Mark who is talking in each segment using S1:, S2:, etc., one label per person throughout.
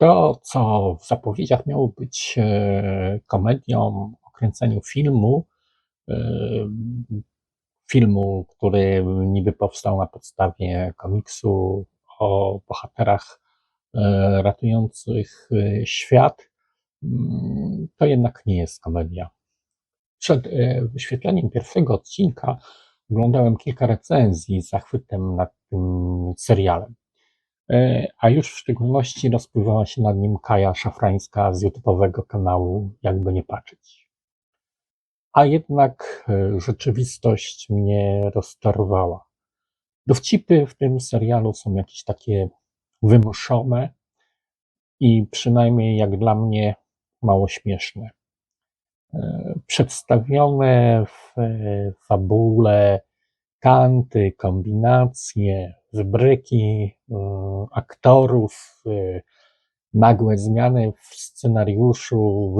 S1: To, co w zapowiedziach miało być e, komedią o kręceniu filmu, e, filmu, który niby powstał na podstawie komiksu o bohaterach e, ratujących świat, mm, to jednak nie jest komedia. Przed wyświetleniem pierwszego odcinka oglądałem kilka recenzji z zachwytem nad tym serialem. E, a już w szczególności rozpływała się nad nim Kaja Szafrańska z YouTube'owego kanału Jakby nie patrzeć. A jednak e, rzeczywistość mnie rozczarowała. Dowcipy w tym serialu są jakieś takie wymuszone i przynajmniej jak dla mnie mało śmieszne. E, przedstawione w fabule kanty, kombinacje, wybryki e, aktorów, e, nagłe zmiany w scenariuszu,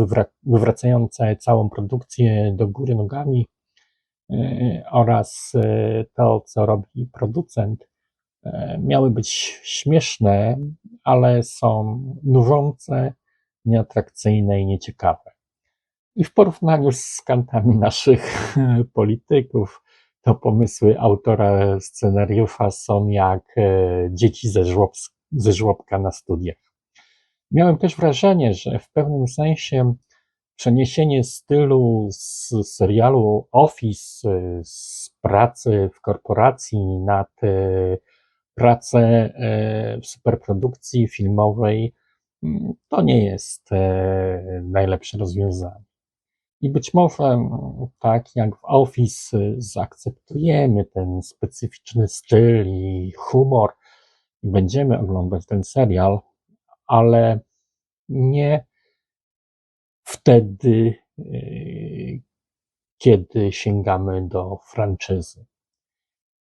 S1: wywracające całą produkcję do góry nogami e, oraz to, co robi producent, miały być śmieszne, ale są nużące, nieatrakcyjne i nieciekawe. I w porównaniu z kantami naszych polityków, to pomysły autora scenariusza są jak e, dzieci ze, ze żłobka na studiach. Miałem też wrażenie, że w pewnym sensie przeniesienie stylu z serialu Office, e, z pracy w korporacji nad e, pracę w superprodukcji filmowej, mm, to nie jest najlepsze rozwiązanie. I być może tak jak w Office zaakceptujemy ten specyficzny styl i humor i będziemy oglądać ten serial, ale nie wtedy, y, kiedy sięgamy do franczyzy.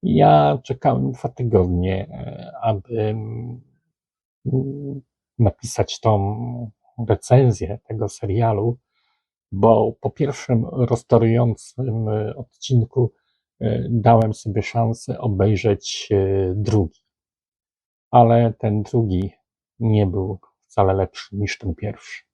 S1: Ja czekałem dwa tygodnie, y, aby mm, napisać tą recenzję tego serialu bo po pierwszym roztorującym e, odcinku e, dałem sobie szansę obejrzeć e, drugi. Ale ten drugi nie był wcale lepszy niż ten pierwszy.